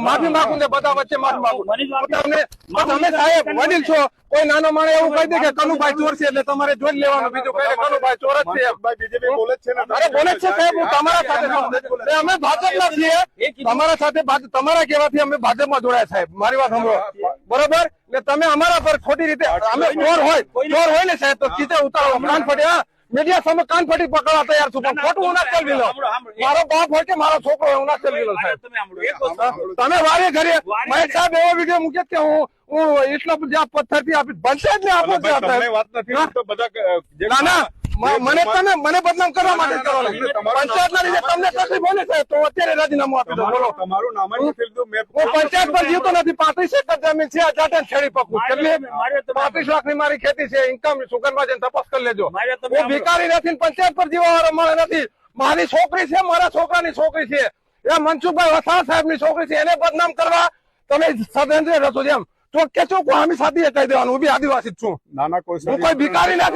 માફી માંગુ ને બધા વચ્ચે માફી માંગુ તમે સાહેબ વડીલ છો કોઈ નાનો માણે એવું કહી દે કે કનુભાઈ ચોર છે એટલે તમારે જોઈ લેવાનું બીજું કઈ કનુભાઈ ચોર જ છે ને અરે બોલે છે સાહેબ હું તમારા સાથે અમે ભાજપ ભાજપના છીએ તમારા સાથે તમારા કહેવાથી અમે ભાજપમાં જોડાયા સાહેબ મારી વાત સાંભળો બરોબર ને તમે અમારા પર ખોટી રીતે અમે ચોર હોય ચોર હોય ને સાહેબ તો સીધે ઉતારો કાન ફટી હા મીડિયા સામે કાન ફટી પકડવા તૈયાર છું પણ ખોટું હું ના ચલવી લો. મારો બાપ હોય કે મારો છોકરો હોય હું ના ચલવી લો સાહેબ. તમે વારે ઘરે મહેશ સાહેબ એવો વીડિયો મૂકે કે હું હું એટલા જ્યાં પથ્થરથી આપી બનશે જ ને આપો જ ભાઈ, સાહેબ. તમને વાત નથી હા? તો બધા ક- ના ના. મને તમે મને બદનામ કરવા માટે કરો ના, ના, તમારું પંચાયત ના લીધે તમને તકલીફ હોય ને સાહેબ તો અત્યારે રાજીનામું આપી દો બોલો. તમારું નામ હું પંચાયત પર જીવતો નથી પાંત્રીસ એકર જમીન છે જાટન છેડી પકવું તમે- પાંત્રીસ લાખની મારી ખેતી છે ઇન્કમ સુગરમાં જઈને તપાસ કરી લેજો. હું ભિકારી નથી પંચાયત પર જીવવા વાળો મળે નથી. મારી છોકરી છે મારા છોકરાની છોકરી છે. એ મનસુખભાઈ વસાવા સાહેબની છોકરી છે એને બદનામ કરવા તમે સદન રસો જેમ ચોખ્ખે ચોખ્ખું આમી સાથે કહી દેવાનું હું બી આદિવાસી છું. નાના કોઈ હું કોઈ ભિકારી નથી.